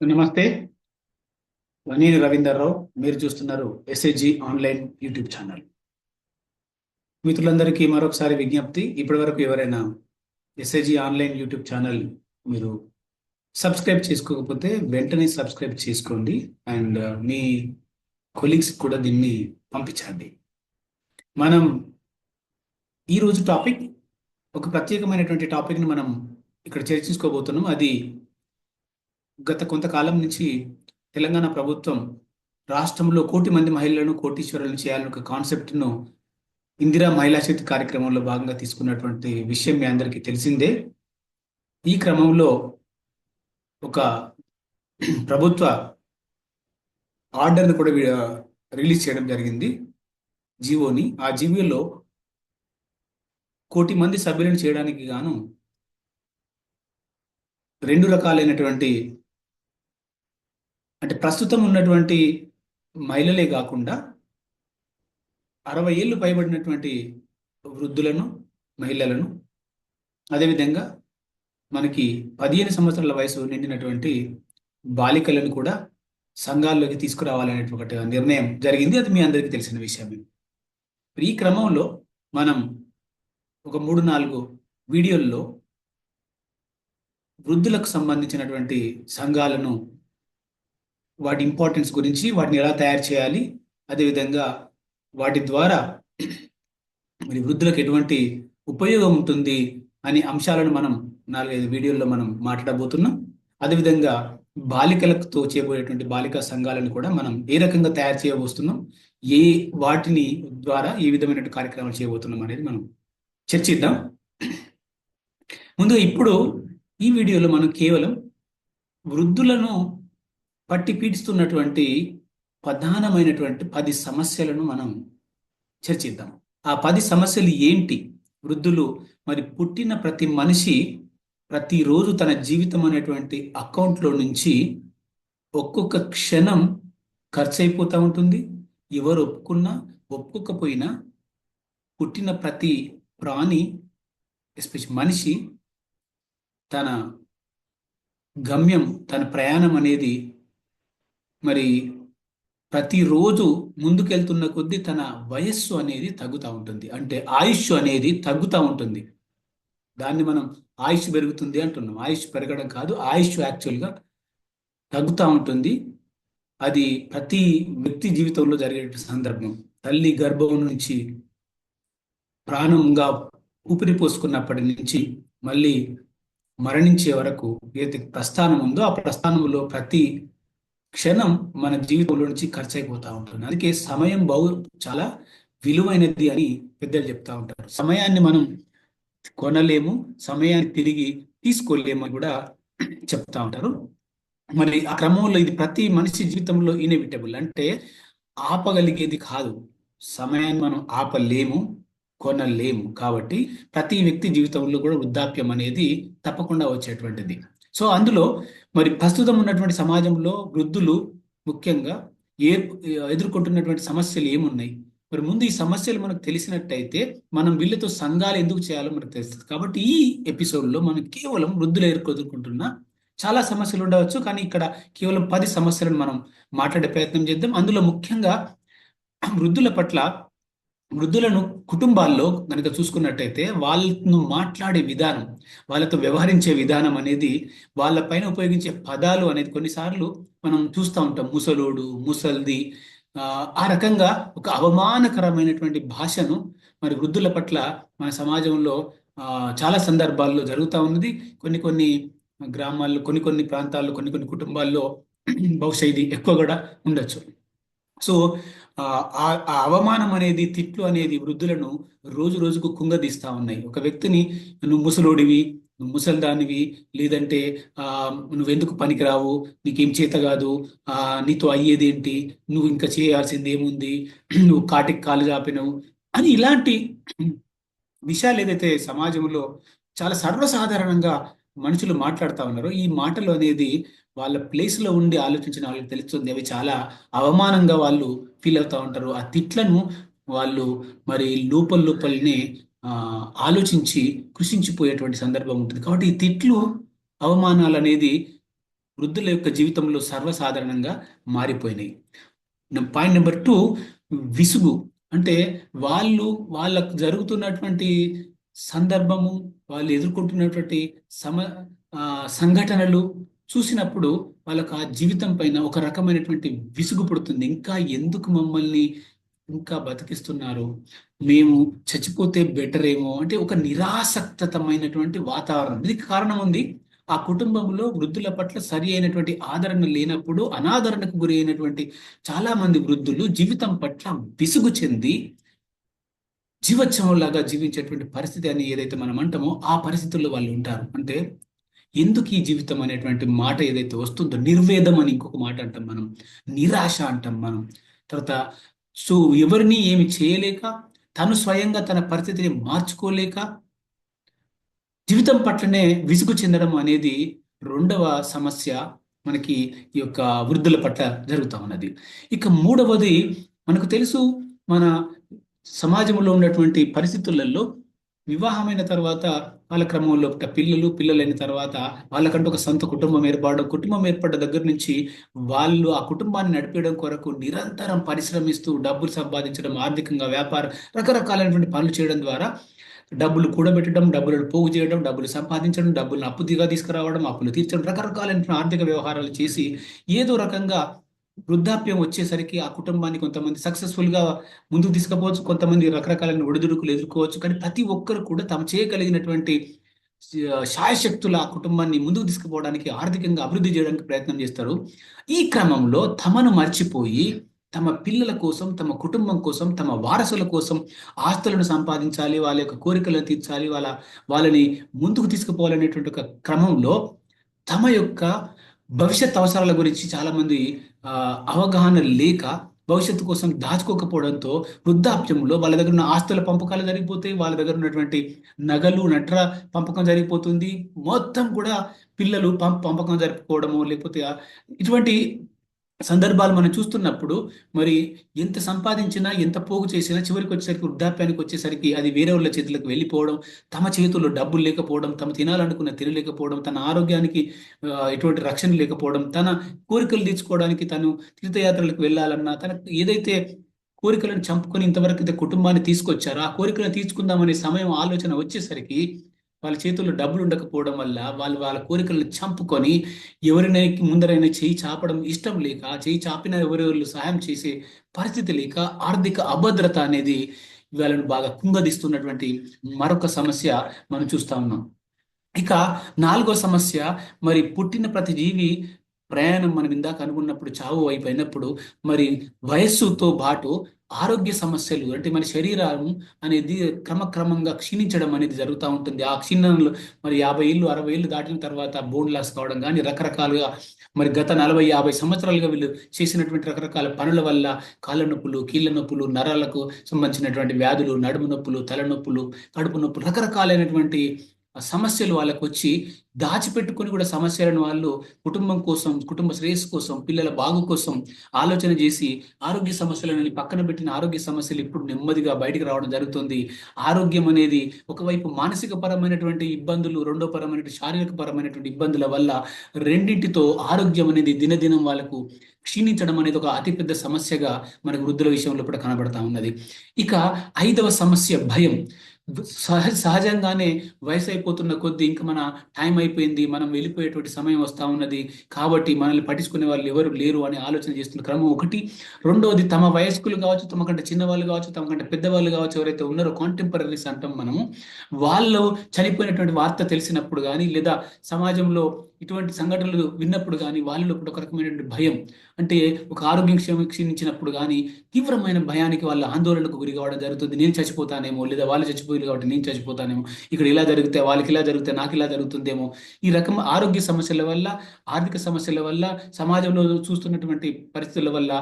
నమస్తే. నేను రవీందర్ రావు మీరు చూస్తున్నారు ఎస్ఏజీ ఆన్లైన్ యూట్యూబ్ ఛానల్. మిత్రులందరికీ మరొకసారి విజ్ఞప్తి ఇప్పటి వరకు ఎవరైనా ఎస్ఏజీ ఆన్లైన్ యూట్యూబ్ ఛానల్ మీరు సబ్స్క్రైబ్ చేసుకోకపోతే వెంటనే సబ్స్క్రైబ్ చేసుకోండి అండ్ మీ కొలీగ్స్ కూడా దీన్ని పంపించండి. మనం ఈరోజు టాపిక్ ఒక ప్రత్యేకమైనటువంటి టాపిక్ని మనం ఇక్కడ చర్చించుకోబోతున్నాం. అది గత కొంతకాలం నుంచి తెలంగాణ ప్రభుత్వం రాష్ట్రంలో కోటి మంది మహిళలను కోటీశ్వరులను చేయాలని ఒక కాన్సెప్ట్ను ఇందిరా మహిళా శక్తి కార్యక్రమంలో భాగంగా తీసుకున్నటువంటి విషయం మీ అందరికీ తెలిసిందే. ఈ క్రమంలో ఒక ప్రభుత్వ ఆర్డర్ను కూడా రిలీజ్ చేయడం జరిగింది జీవోని. ఆ జీవోలో కోటి మంది సభ్యులను చేయడానికి గాను రెండు రకాలైనటువంటి అంటే ప్రస్తుతం ఉన్నటువంటి మహిళలే కాకుండా అరవై ఏళ్ళు పైబడినటువంటి వృద్ధులను మహిళలను అదేవిధంగా మనకి పదిహేను సంవత్సరాల వయసు నిండినటువంటి బాలికలను కూడా సంఘాల్లోకి తీసుకురావాలనేటువంటి నిర్ణయం జరిగింది. అది మీ అందరికీ తెలిసిన విషయమే. ఈ క్రమంలో మనం ఒక మూడు నాలుగు వీడియోల్లో వృద్ధులకు సంబంధించినటువంటి సంఘాలను వాటి ఇంపార్టెన్స్ గురించి వాటిని ఎలా తయారు చేయాలి అదేవిధంగా వాటి ద్వారా మరి వృద్ధులకు ఎటువంటి ఉపయోగం ఉంటుంది అనే అంశాలను మనం నాలుగైదు వీడియోల్లో మనం మాట్లాడబోతున్నాం. అదేవిధంగా బాలికలతో చేయబోయేటువంటి బాలికా సంఘాలను కూడా మనం ఏ రకంగా తయారు చేయబోతున్నాం ఏ వాటిని ద్వారా ఏ విధమైన కార్యక్రమాలు చేయబోతున్నాం అనేది మనం చర్చిద్దాం. ముందు ఇప్పుడు ఈ వీడియోలో మనం కేవలం వృద్ధులను పట్టి పీడిస్తున్నటువంటి ప్రధానమైనటువంటి పది సమస్యలను మనం చర్చిద్దాం. ఆ పది సమస్యలు ఏంటి? వృద్ధులు మరి పుట్టిన ప్రతి మనిషి ప్రతిరోజు తన జీవితం అనేటువంటి అకౌంట్లో నుంచి ఒక్కొక్క క్షణం ఖర్చు అయిపోతూ ఉంటుంది. ఎవరు ఒప్పుకున్నా ఒప్పుకోకపోయినా పుట్టిన ప్రతి ప్రాణి ఎస్పెషల్ మనిషి తన గమ్యం తన ప్రయాణం అనేది మరి ప్రతిరోజు ముందుకెళ్తున్న కొద్దీ తన వయస్సు అనేది తగ్గుతూ ఉంటుంది. అంటే ఆయుష్ అనేది తగ్గుతూ ఉంటుంది. దాన్ని మనం ఆయుష్ పెరుగుతుంది అంటున్నాం. ఆయుష్ పెరగడం కాదు ఆయుష్ యాక్చువల్గా తగ్గుతూ ఉంటుంది. అది ప్రతి వ్యక్తి జీవితంలో జరిగే సందర్భం. తల్లి గర్భం నుంచి ప్రాణంగా ఊపిరి పోసుకున్నప్పటి నుంచి మళ్ళీ మరణించే వరకు ఏదైతే ప్రస్థానం ఉందో ఆ ప్రస్థానంలో ప్రతి క్షణం మన జీవితంలో నుంచి ఖర్చు అయిపోతూ ఉంటుంది. అందుకే సమయం బహు చాలా విలువైనది అని పెద్దలు చెప్తా ఉంటారు. సమయాన్ని మనం కొనలేము సమయాన్ని తిరిగి తీసుకోలేము అని కూడా చెప్తా ఉంటారు. మరి ఆ క్రమంలో ఇది ప్రతి మనిషి జీవితంలో ఇన్ఎవిటబుల్ అంటే ఆపగలిగేది కాదు. సమయాన్ని మనం ఆపలేము కొనలేము. కాబట్టి ప్రతి వ్యక్తి జీవితంలో కూడా వృద్ధాప్యం అనేది తప్పకుండా వచ్చేటువంటిది. సో అందులో మరి ప్రస్తుతం ఉన్నటువంటి సమాజంలో వృద్ధులు ముఖ్యంగా ఏ ఎదుర్కొంటున్నటువంటి సమస్యలు ఏమున్నాయి? మరి ముందు ఈ సమస్యలు మనకు తెలిసినట్టయితే మనం వీళ్ళతో సంఘాలు ఎందుకు చేయాలో మనకు తెలుస్తుంది. కాబట్టి ఈ ఎపిసోడ్లో మనం కేవలం వృద్ధులు ఎదుర్కొంటున్న చాలా సమస్యలు ఉండవచ్చు. కానీ ఇక్కడ కేవలం పది సమస్యలను మనం మాట్లాడే ప్రయత్నం చేద్దాం. అందులో ముఖ్యంగా వృద్ధుల పట్ల వృద్ధులను కుటుంబాల్లో కనుక చూసుకున్నట్టయితే వాళ్ళను మాట్లాడే విధానం వాళ్ళతో వ్యవహరించే విధానం అనేది వాళ్ళపైన ఉపయోగించే పదాలు అనేది కొన్నిసార్లు మనం చూస్తూ ఉంటాం. ముసలోడు ముసల్ది ఆ రకంగా ఒక అవమానకరమైనటువంటి భాషను మరి వృద్ధుల పట్ల మన సమాజంలో చాలా సందర్భాల్లో జరుగుతూ ఉన్నది. కొన్ని కొన్ని గ్రామాల్లో కొన్ని కొన్ని ప్రాంతాల్లో కొన్ని కొన్ని కుటుంబాల్లో బహుశా ఇది ఎక్కువ కూడా ఉండొచ్చు. సో ఆ అవమానం అనేది తిట్లు అనేది వృద్ధులను రోజు రోజుకు కుంగదీస్తా ఉన్నాయి. ఒక వ్యక్తిని నువ్వు ముసలోడివి నువ్వు ముసల్దానివి లేదంటే ఆ నువ్వెందుకు పనికిరావు నీకేం చేత కాదు ఆ నీతో అయ్యేది ఏంటి నువ్వు ఇంకా చేయాల్సింది ఏముంది నువ్వు కాటికి కాలు చాపినవు అని ఇలాంటి విషయాలు ఏదైతే సమాజంలో చాలా సర్వసాధారణంగా మనుషులు మాట్లాడుతూ ఉన్నారో ఈ మాటలు అనేది వాళ్ళ ప్లేస్లో ఉండి ఆలోచించిన వాళ్ళకి తెలుస్తుంది. అవి చాలా అవమానంగా వాళ్ళు ఫీల్ అవుతూ ఉంటారు. ఆ తిట్లను వాళ్ళు మరి లోపల లోపలనే ఆలోచించి కృషించిపోయేటువంటి సందర్భం ఉంటుంది. కాబట్టి ఈ తిట్లు అవమానాలు అనేది వృద్ధుల యొక్క జీవితంలో సర్వసాధారణంగా మారిపోయినాయి. పాయింట్ నెంబర్ టూ విసుగు. అంటే వాళ్ళు వాళ్ళకు జరుగుతున్నటువంటి సందర్భము వాళ్ళు ఎదుర్కొంటున్నటువంటి సమ సంఘటనలు చూసినప్పుడు వాళ్ళకు ఆ జీవితం పైన ఒక రకమైనటువంటి విసుగు పుడుతుంది. ఇంకా ఎందుకు మమ్మల్ని ఇంకా బతికిస్తున్నారు? మేము చచ్చిపోతే బెటర్ ఏమో అంటే ఒక నిరాసక్తమైనటువంటి వాతావరణం. దీనికి కారణం ఉంది. ఆ కుటుంబంలో వృద్ధుల పట్ల సరి అయినటువంటి ఆదరణ లేనప్పుడు అనాదరణకు గురి అయినటువంటి చాలా మంది వృద్ధులు జీవితం పట్ల విసుగు చెంది జీవోత్సవంలాగా జీవించేటువంటి పరిస్థితి అని ఏదైతే మనం అంటామో ఆ పరిస్థితుల్లో వాళ్ళు ఉంటారు. అంటే ఎందుకు ఈ జీవితం అనేటువంటి మాట ఏదైతే వస్తుందో నిర్వేదం అని ఇంకొక మాట అంటాం మనం నిరాశ అంటాం మనం. తర్వాత సో ఎవరిని ఏమి చేయలేక తను స్వయంగా తన పరిస్థితిని మార్చుకోలేక జీవితం పట్లనే విసుగు చెందడం అనేది రెండవ సమస్య మనకి ఈ యొక్క వృద్ధుల పట్ల జరుగుతూ ఉన్నది. ఇక మూడవది మనకు తెలుసు మన సమాజంలో ఉన్నటువంటి పరిస్థితులలో వివాహమైన తర్వాత వాళ్ళ క్రమంలో పిల్లలు పిల్లలైన తర్వాత వాళ్ళకంటూ ఒక సొంత కుటుంబం ఏర్పడడం కుటుంబం ఏర్పడ్డ దగ్గర నుంచి వాళ్ళు ఆ కుటుంబాన్ని నడిపేయడం కొరకు నిరంతరం పరిశ్రమిస్తూ డబ్బులు సంపాదించడం ఆర్థికంగా వ్యాపారం రకరకాలైనటువంటి పనులు చేయడం ద్వారా డబ్బులు కూడబెట్టడం డబ్బులను పోగు చేయడం డబ్బులు సంపాదించడం డబ్బులను అప్పుదిగా తీసుకురావడం అప్పులు తీర్చడం రకరకాలైన ఆర్థిక వ్యవహారాలు చేసి ఏదో రకంగా వృద్ధాప్యం వచ్చేసరికి ఆ కుటుంబాన్ని కొంతమంది సక్సెస్ఫుల్గా ముందుకు తీసుకుపోవచ్చు కొంతమంది రకరకాలైన ఒడిదుడుకులు ఎదుర్కోవచ్చు. కానీ ప్రతి ఒక్కరు కూడా తమ చేయగలిగినటువంటి శాయశక్తుల ఆ కుటుంబాన్ని ముందుకు తీసుకుపోవడానికి ఆర్థికంగా అభివృద్ధి చేయడానికి ప్రయత్నం చేస్తారు. ఈ క్రమంలో తమను మర్చిపోయి తమ పిల్లల కోసం తమ కుటుంబం కోసం తమ వారసుల కోసం ఆస్తులను సంపాదించాలి వాళ్ళ యొక్క కోరికలను తీర్చాలి వాళ్ళ వాళ్ళని ముందుకు తీసుకుపోవాలనేటువంటి ఒక క్రమంలో తమ యొక్క భవిష్యత్ అవసరాల గురించి చాలా మంది అవగాహన లేక భవిష్యత్తు కోసం దాచుకోకపోవడంతో వృద్ధాప్యంలో వాళ్ళ దగ్గర ఉన్న ఆస్తుల పంపకాలు జరిగిపోతాయి వాళ్ళ దగ్గర ఉన్నటువంటి నగలు నట్ర పంపకం జరిగిపోతుంది. మొత్తం కూడా పిల్లలు పంపకం జరుపుకోవడము లేకపోతే ఇటువంటి సందర్భాలు మనం చూస్తున్నప్పుడు మరి ఎంత సంపాదించినా ఎంత పోగు చేసినా చివరికి వచ్చేసరికి వృద్ధాప్యానికి వచ్చేసరికి అది వేరే వాళ్ళ చేతులకు వెళ్ళిపోవడం తమ చేతుల్లో డబ్బులు లేకపోవడం తమ తినాలనుకున్న తినలేకపోవడం తన ఆరోగ్యానికి ఎటువంటి రక్షణ లేకపోవడం తన కోరికలు తీర్చుకోవడానికి తను తీర్థయాత్రలకు వెళ్ళాలన్నా తన ఏదైతే కోరికలను చంపుకొని ఇంతవరకు అయితే కుటుంబాన్ని తీసుకొచ్చారో ఆ కోరికలను తీర్చుకుందామనే సమయం ఆలోచన వచ్చేసరికి వాళ్ళ చేతుల్లో డబ్బులు ఉండకపోవడం వల్ల వాళ్ళు వాళ్ళ కోరికలను చంపుకొని ఎవరినై ముందరైనా చేయి చాపడం ఇష్టం లేక చేయి చాపిన ఎవరెవరు సహాయం చేసే పరిస్థితి లేక ఆర్థిక అభద్రత అనేది వాళ్ళను బాగా కుంగదీస్తున్నటువంటి మరొక సమస్య మనం చూస్తా ఉన్నాం. ఇక నాలుగో సమస్య మరి పుట్టిన ప్రతి జీవి ప్రయాణం మనం ఇందాక అనుకున్నప్పుడు చావు అయిపోయినప్పుడు అయినప్పుడు మరి వయస్సుతో పాటు ఆరోగ్య సమస్యలు అంటే మన శరీరం అనేది క్రమక్రమంగా క్షీణించడం అనేది జరుగుతూ ఉంటుంది. ఆ క్షీణనలు మరి యాభై ఏళ్ళు అరవై ఏళ్ళు దాటిన తర్వాత బోన్ లాస్ కావడం కానీ రకరకాలుగా మరి గత నలభై యాభై సంవత్సరాలుగా వీళ్ళు చేసినటువంటి రకరకాల పనుల వల్ల కాళ్ళ నొప్పులు కీళ్ళ నొప్పులు నరాలకు సంబంధించినటువంటి వ్యాధులు నడుము నొప్పులు తలనొప్పులు కడుపు నొప్పులు రకరకాలైనటువంటి సమస్యలు వాళ్ళకు వచ్చి దాచిపెట్టుకొని కూడా సమస్యలను వాళ్ళు కుటుంబం కోసం కుటుంబ శ్రేయస్సు కోసం పిల్లల బాగు కోసం ఆలోచన చేసి ఆరోగ్య సమస్యలను పక్కన పెట్టిన ఆరోగ్య సమస్యలు ఇప్పుడు నెమ్మదిగా బయటికి రావడం జరుగుతుంది. ఆరోగ్యం అనేది ఒకవైపు మానసిక పరమైనటువంటి ఇబ్బందులు రెండో పరమైనటువంటి శారీరక పరమైనటువంటి ఇబ్బందుల వల్ల రెండింటితో ఆరోగ్యం అనేది దినదినం వాళ్ళకు క్షీణించడం అనేది ఒక అతిపెద్ద సమస్యగా మనకు వృద్ధుల విషయంలో కూడా కనబడతా ఉన్నది. ఇక ఐదవ సమస్య భయం. సహజ సహజంగానే వయసు అయిపోతున్న కొద్దీ ఇంకా మన టైం అయిపోయింది మనం వెళ్ళిపోయేటువంటి సమయం వస్తా ఉన్నది. కాబట్టి మనల్ని పట్టించుకునే వాళ్ళు ఎవరు లేరు అని ఆలోచన చేస్తున్న క్రమం ఒకటి. రెండవది తమ వయస్కులు కావచ్చు తమ కంటే చిన్నవాళ్ళు కావచ్చు తమ కంటే పెద్దవాళ్ళు కావచ్చు ఎవరైతే ఉన్నారో కాంటెంపరీస్ అంటాం మనము. వాళ్ళు చనిపోయినటువంటి వార్త తెలిసినప్పుడు కానీ లేదా సమాజంలో ఇటువంటి సంఘటనలు విన్నప్పుడు కానీ వాళ్ళలో కూడా ఒక రకమైనటువంటి భయం. అంటే ఒక ఆరోగ్యం క్షేమ క్షీణించినప్పుడు కానీ తీవ్రమైన భయానికి వాళ్ళ ఆందోళనకు గురి కావడం జరుగుతుంది. నేను చచ్చిపోతానేమో లేదా వాళ్ళు చచ్చిపోయారు కాబట్టి నేను చచ్చిపోతానేమో. ఇక్కడ ఇలా జరిగితే వాళ్ళకి ఇలా జరిగితే నాకు ఇలా జరుగుతుందేమో. ఈ రకం ఆరోగ్య సమస్యల వల్ల ఆర్థిక సమస్యల వల్ల సమాజంలో చూస్తున్నటువంటి పరిస్థితుల వల్ల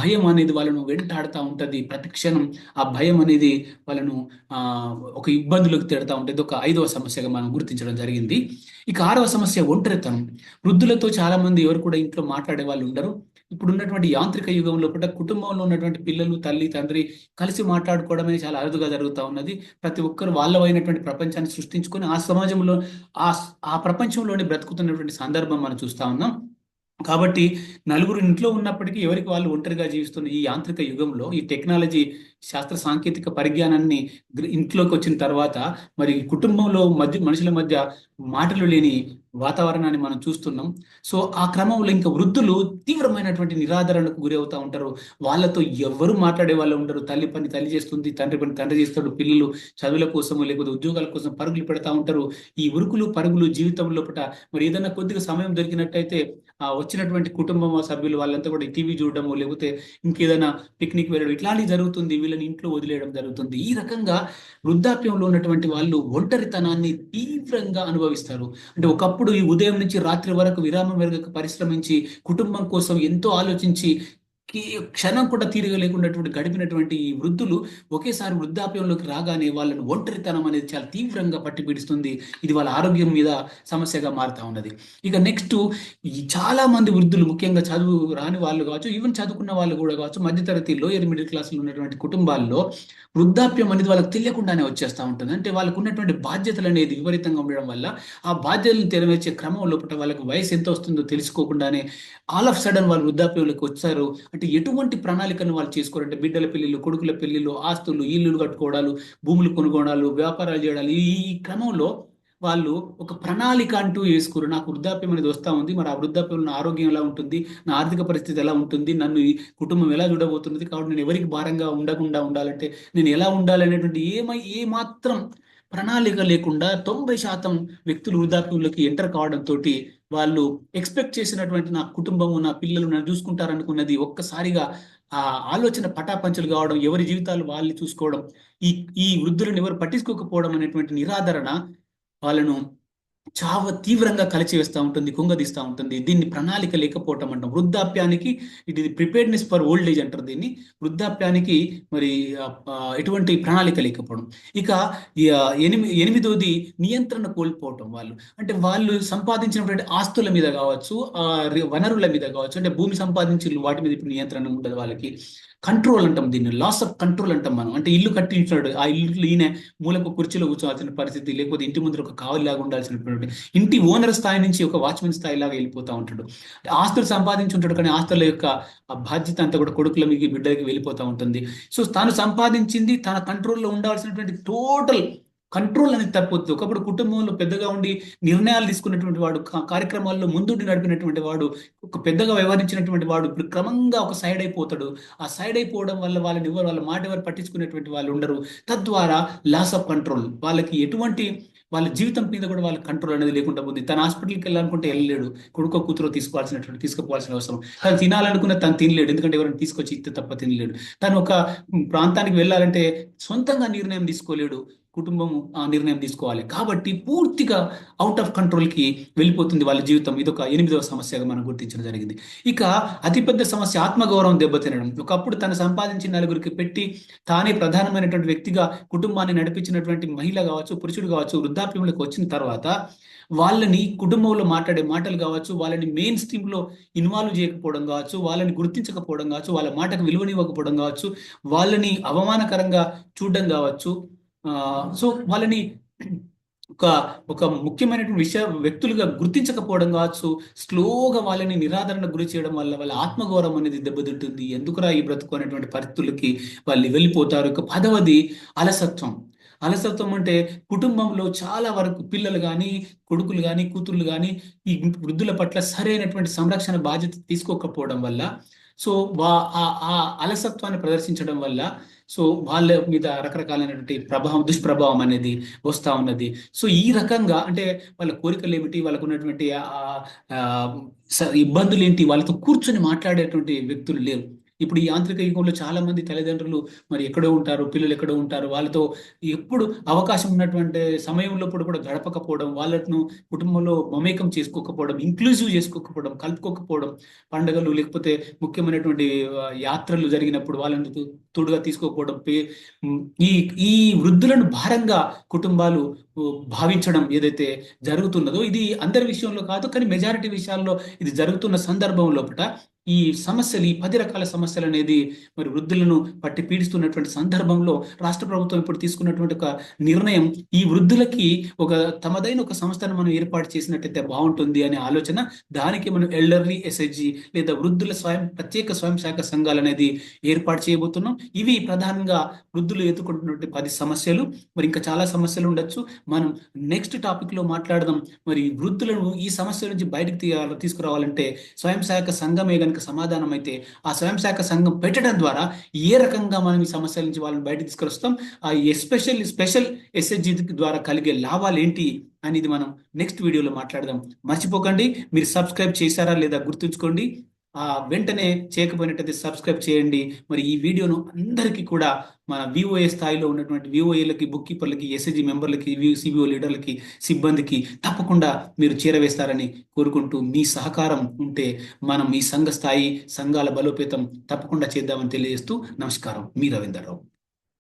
భయం అనేది వాళ్ళను వెంటాడుతూ ఉంటుంది. ప్రతి క్షణం ఆ భయం అనేది వాళ్ళను ఒక ఇబ్బందులకు తిడతా ఉంటుంది. ఒక ఐదవ సమస్యగా మనం గుర్తించడం జరిగింది. ఇక ఆరవ సమస్య ఒంటరితనం. వృద్ధులతో చాలా మంది ఎవరు కూడా ఇంట్లో మాట్లాడే వాళ్ళు ఉండరు. ఇప్పుడు ఉన్నటువంటి యాంత్రిక యుగంలో కూడా కుటుంబంలో ఉన్నటువంటి పిల్లలు తల్లి తండ్రి కలిసి మాట్లాడుకోవడమే చాలా అరుదుగా జరుగుతూ ఉన్నది. ప్రతి ఒక్కరు వాళ్ళవైనటువంటి ప్రపంచాన్ని సృష్టించుకొని ఆ సమాజంలో ఆ ఆ ప్రపంచంలోని బ్రతుకుతున్నటువంటి సందర్భం మనం చూస్తా ఉన్నాం. కాబట్టి నలుగురు ఇంట్లో ఉన్నప్పటికీ ఎవరికి వాళ్ళు ఒంటరిగా జీవిస్తున్న ఈ యాంత్రిక యుగంలో ఈ టెక్నాలజీ శాస్త్ర సాంకేతిక పరిజ్ఞానాన్ని ఇంట్లోకి వచ్చిన తర్వాత మరి కుటుంబంలో మధ్య మనుషుల మధ్య మాటలు లేని వాతావరణాన్ని మనం చూస్తున్నాం. సో ఆ క్రమంలో ఇంకా వృద్ధులు తీవ్రమైనటువంటి నిరాదరణకు గురి అవుతా ఉంటారు. వాళ్ళతో ఎవరు మాట్లాడే వాళ్ళు ఉంటారు తల్లి పని తల్లి చేస్తుంది తండ్రి పని తండ్రి చేస్తాడు పిల్లలు చదువుల కోసము లేకపోతే ఉద్యోగాల కోసం పరుగులు పెడతా ఉంటారు. ఈ ఉరుకులు పరుగులు జీవితం లోపల మరి ఏదైనా కొద్దిగా సమయం దొరికినట్టయితే ఆ వచ్చినటువంటి కుటుంబం సభ్యులు వాళ్ళంతా కూడా టీవీ చూడడము లేకపోతే ఇంకేదైనా పిక్నిక్ వెళ్ళడం ఇట్లాంటివి జరుగుతుంది. వీళ్ళని ఇంట్లో వదిలేయడం జరుగుతుంది. ఈ రకంగా వృద్ధాప్యంలో ఉన్నటువంటి వాళ్ళు ఒంటరితనాన్ని తీవ్రంగా అనుభవిస్తారు. అంటే ఒకప్పుడు ఈ ఉదయం నుంచి రాత్రి వరకు విరామం వెరగక పరిశ్రమించి కుటుంబం కోసం ఎంతో ఆలోచించి క్షణం కూడా తీరిక లేకున్నటువంటి గడిపినటువంటి ఈ వృద్ధులు ఒకేసారి వృద్ధాప్యంలోకి రాగానే వాళ్ళని ఒంటరితనం అనేది చాలా తీవ్రంగా పట్టి పీడిస్తుంది ఇది వాళ్ళ ఆరోగ్యం మీద సమస్యగా మారుతా ఉన్నది. ఇక నెక్స్ట్ చాలా మంది వృద్ధులు ముఖ్యంగా చదువు రాని వాళ్ళు కావచ్చు ఈవెన్ చదువుకున్న వాళ్ళు కూడా కావచ్చు మధ్యతరగతి లోయర్ మిడిల్ క్లాస్లో ఉన్నటువంటి కుటుంబాల్లో వృద్ధాప్యం అనేది వాళ్ళకి తెలియకుండానే వచ్చేస్తూ ఉంటుంది. అంటే వాళ్ళకు ఉన్నటువంటి బాధ్యతలు అనేది విపరీతంగా ఉండడం వల్ల ఆ బాధ్యతలను తెరవేర్చే క్రమం లోపల వాళ్ళకి వయసు ఎంత వస్తుందో తెలుసుకోకుండానే ఆల్ ఆఫ్ సడన్ వాళ్ళు వృద్ధాప్యంలోకి వచ్చారు అంటే ఎటువంటి ప్రణాళికను వాళ్ళు చేసుకోరంటే బిడ్డల పెళ్ళిళ్ళు కొడుకుల పెళ్ళిళ్ళు ఆస్తులు ఇల్లులు కట్టుకోవడాలు భూములు కొనుగోడాలు వ్యాపారాలు చేయడాలు. ఈ ఈ క్రమంలో వాళ్ళు ఒక ప్రణాళిక అంటూ వేసుకోరు. నాకు వృద్ధాప్యం అనేది వస్తూ ఉంది. మరి ఆ వృద్ధాప్యంలో నా ఆరోగ్యం ఎలా ఉంటుంది? నా ఆర్థిక పరిస్థితి ఎలా ఉంటుంది? నన్ను ఈ కుటుంబం ఎలా చూడబోతున్నది కాబట్టి నేను ఎవరికి భారంగా ఉండకుండా ఉండాలంటే నేను ఎలా ఉండాలి అనేటువంటి ఏమై ఏ మాత్రం ప్రణాళిక లేకుండా తొంభై శాతం వ్యక్తులు వృద్ధాప్యంలోకి ఎంటర్ కావడంతో వాళ్ళు ఎక్స్పెక్ట్ చేసినటువంటి నా కుటుంబము నా పిల్లలు నన్ను చూసుకుంటారనుకున్నది ఒక్కసారిగా ఆ ఆలోచన పటాపంచలు కావడం ఎవరి జీవితాలు వాళ్ళు చూసుకోవడం ఈ ఈ వృద్ధులను ఎవరు పట్టించుకోకపోవడం అనేటువంటి నిరాదరణ వాళ్ళను చావ తీవ్రంగా కలిచివేస్తూ ఉంటుంది కుంగదీస్తూ ఉంటుంది. దీన్ని ప్రణాళిక లేకపోవటం అంటాం. వృద్ధాప్యానికి ఇది ప్రిపేర్డ్నెస్ ఫర్ ఓల్డ్ ఏజ్ అంటారు దీన్ని. వృద్ధాప్యానికి మరి ఎటువంటి ప్రణాళిక లేకపోవడం. ఇక ఎనిమి ఎనిమిదోది నియంత్రణ కోల్పోవటం వాళ్ళు. అంటే వాళ్ళు సంపాదించినటువంటి ఆస్తుల మీద కావచ్చు వనరుల మీద కావచ్చు అంటే భూమి సంపాదించిన వాటి మీద ఇప్పుడు నియంత్రణ ఉండదు వాళ్ళకి. కంట్రోల్ అంటాం దీన్ని లాస్ ఆఫ్ కంట్రోల్ అంటాం మనం. అంటే ఇల్లు కట్టించాడు ఆ ఇల్లు ఈయన మూలకు కుర్చీలో కూర్చోవాల్సిన పరిస్థితి లేకపోతే ఇంటి ముందర ఒక కావలిలాగా ఉండాల్సినటువంటి ఇంటి ఓనర్ స్థాయి నుంచి ఒక వాచ్మెన్ స్థాయి లాగా వెళ్ళిపోతా ఉంటాడు. ఆస్తులు సంపాదించి ఉంటాడు కానీ ఆస్తుల యొక్క ఆ బాధ్యత అంతా కూడా కొడుకుల మీకు బిడ్డలకి వెళ్ళిపోతా ఉంటుంది. సో తాను సంపాదించింది తన కంట్రోల్లో ఉండాల్సినటువంటి టోటల్ కంట్రోల్ అనేది తప్పొద్దు ఒకప్పుడు కుటుంబంలో పెద్దగా ఉండి నిర్ణయాలు తీసుకున్నటువంటి వాడు కార్యక్రమాల్లో ముందుండి నడిపినటువంటి వాడు ఒక పెద్దగా వ్యవహరించినటువంటి వాడు ఇప్పుడు క్రమంగా ఒక సైడ్ అయిపోతాడు. ఆ సైడ్ అయిపోవడం వల్ల వాళ్ళని ఎవరు వాళ్ళ మాట ఎవరు పట్టించుకునేటువంటి వాళ్ళు ఉండరు. తద్వారా లాస్ ఆఫ్ కంట్రోల్ వాళ్ళకి ఎటువంటి వాళ్ళ జీవితం మీద కూడా వాళ్ళ కంట్రోల్ అనేది లేకుండా పోతుంది తన హాస్పిటల్కి వెళ్ళాలనుకుంటే వెళ్ళలేడు. కొడుకో కూతురు తీసుకోవాల్సినటువంటి తీసుకోవాల్సిన అవసరం. తను తినాలనుకున్న తను తినలేడు. ఎందుకంటే ఎవరైనా తీసుకొచ్చి ఇస్తే తప్ప తినలేడు. తను ఒక ప్రాంతానికి వెళ్ళాలంటే సొంతంగా నిర్ణయం తీసుకోలేడు. కుటుంబం ఆ నిర్ణయం తీసుకోవాలి. కాబట్టి పూర్తిగా అవుట్ ఆఫ్ కంట్రోల్కి వెళ్ళిపోతుంది వాళ్ళ జీవితం. ఇదొక ఎనిమిదవ సమస్యగా మనం గుర్తించడం జరిగింది. ఇక అతిపెద్ద సమస్య ఆత్మగౌరవం దెబ్బతినడం. ఒకప్పుడు తను సంపాదించిన నలుగురికి పెట్టి తానే ప్రధానమైనటువంటి వ్యక్తిగా కుటుంబాన్ని నడిపించినటువంటి మహిళ కావచ్చు పురుషుడు కావచ్చు వృద్ధాప్యంలోకి వచ్చిన తర్వాత వాళ్ళని కుటుంబంలో మాట్లాడే మాటలు కావచ్చు వాళ్ళని మెయిన్ స్ట్రీమ్లో ఇన్వాల్వ్ చేయకపోవడం కావచ్చు వాళ్ళని గుర్తించకపోవడం కావచ్చు వాళ్ళ మాటకు విలువనివ్వకపోవడం కావచ్చు వాళ్ళని అవమానకరంగా చూడడం కావచ్చు సో వాళ్ళని ఒక ఒక ముఖ్యమైనటువంటి విషయ వ్యక్తులుగా గుర్తించకపోవడం కావచ్చు స్లోగా వాళ్ళని నిరాదరణ గురి చేయడం వల్ల వాళ్ళ ఆత్మగౌరవం అనేది దెబ్బతింటుంది. ఎందుకురా ఈ బ్రతుకు అనేటువంటి పరిస్థితులకి వాళ్ళు వెళ్ళిపోతారు. ఇక పదవది అలసత్వం. అలసత్వం అంటే కుటుంబంలో చాలా వరకు పిల్లలు కానీ కొడుకులు కానీ కూతుర్లు కానీ ఈ వృద్ధుల పట్ల సరైనటువంటి సంరక్షణ బాధ్యత తీసుకోకపోవడం వల్ల సో వా ఆ ఆ అలసత్వాన్ని ప్రదర్శించడం వల్ల సో వాళ్ళ మీద రకరకాలైనటువంటి ప్రభావం దుష్ప్రభావం అనేది వస్తూ ఉన్నది. సో ఈ రకంగా అంటే వాళ్ళ కోరికలు ఏమిటి? వాళ్ళకు ఉన్నటువంటి స- ఇబ్బందులు ఏంటి? వాళ్ళతో కూర్చొని మాట్లాడేటువంటి వ్యక్తులు లేరు. ఇప్పుడు ఈ యాంత్రిక యుగంలో చాలా మంది తల్లిదండ్రులు మరి ఎక్కడో ఉంటారు పిల్లలు ఎక్కడో ఉంటారు వాళ్ళతో ఎప్పుడు అవకాశం ఉన్నటువంటి సమయంలో కూడా గడపకపోవడం వాళ్ళను కుటుంబంలో మమేకం చేసుకోకపోవడం ఇంక్లూజివ్ చేసుకోకపోవడం కలుపుకోకపోవడం పండుగలు లేకపోతే ముఖ్యమైనటువంటి యాత్రలు జరిగినప్పుడు వాళ్ళని తోడుగా తీసుకోకపోవడం ఈ ఈ వృద్ధులను భారంగా కుటుంబాలు భావించడం ఏదైతే జరుగుతున్నదో ఇది అందరి విషయంలో కాదు కానీ మెజారిటీ విషయాల్లో ఇది జరుగుతున్న సందర్భం లోపల ఈ సమస్యలు ఈ పది రకాల సమస్యలు అనేది మరి వృద్ధులను పట్టి పీడిస్తున్నటువంటి సందర్భంలో రాష్ట్ర ప్రభుత్వం ఇప్పుడు తీసుకున్నటువంటి ఒక నిర్ణయం ఈ వృద్ధులకి ఒక తమదైన ఒక సంస్థను మనం ఏర్పాటు చేసినట్టయితే బాగుంటుంది అనే ఆలోచన దానికి మనం ఎల్డర్లీ ఎస్హెచ్జి లేదా వృద్ధుల స్వయం ప్రత్యేక స్వయం శాఖ సంఘాలు అనేది ఏర్పాటు చేయబోతున్నాం. ఇవి ప్రధానంగా వృద్ధులు ఎదుర్కొంటున్నటువంటి పది సమస్యలు. మరి ఇంకా చాలా సమస్యలు ఉండొచ్చు. మనం నెక్స్ట్ టాపిక్లో మాట్లాడదాం. మరి వృద్ధులను ఈ సమస్య నుంచి బయటకు తీయాలి తీసుకురావాలంటే స్వయం సహాయక సంఘమే గనుక సమాధానం అయితే ఆ స్వయం శాఖ సంఘం పెట్టడం ద్వారా ఏ రకంగా మనం ఈ సమస్యల నుంచి వాళ్ళని బయట తీసుకొస్తాం ఆ ఎస్పెషల్ స్పెషల్ ఎస్ఎస్జి ద్వారా కలిగే లాభాలు ఏంటి అనేది మనం నెక్స్ట్ వీడియోలో మాట్లాడదాం. మర్చిపోకండి. మీరు సబ్స్క్రైబ్ చేశారా లేదా గుర్తుంచుకోండి. వెంటనే చేయకపోయినట్టయితే సబ్స్క్రైబ్ చేయండి. మరి ఈ వీడియోను అందరికీ కూడా మన విఓఏ స్థాయిలో ఉన్నటువంటి విఓఏలకి బుక్ కీపర్లకి ఎస్ఎస్జి మెంబర్లకి సిబిఓ లీడర్లకి సిబ్బందికి తప్పకుండా మీరు చేరవేస్తారని కోరుకుంటూ మీ సహకారం ఉంటే మనం ఈ సంఘ స్థాయి సంఘాల బలోపేతం తప్పకుండా చేద్దామని తెలియజేస్తూ నమస్కారం. మీ రవీందర్రావు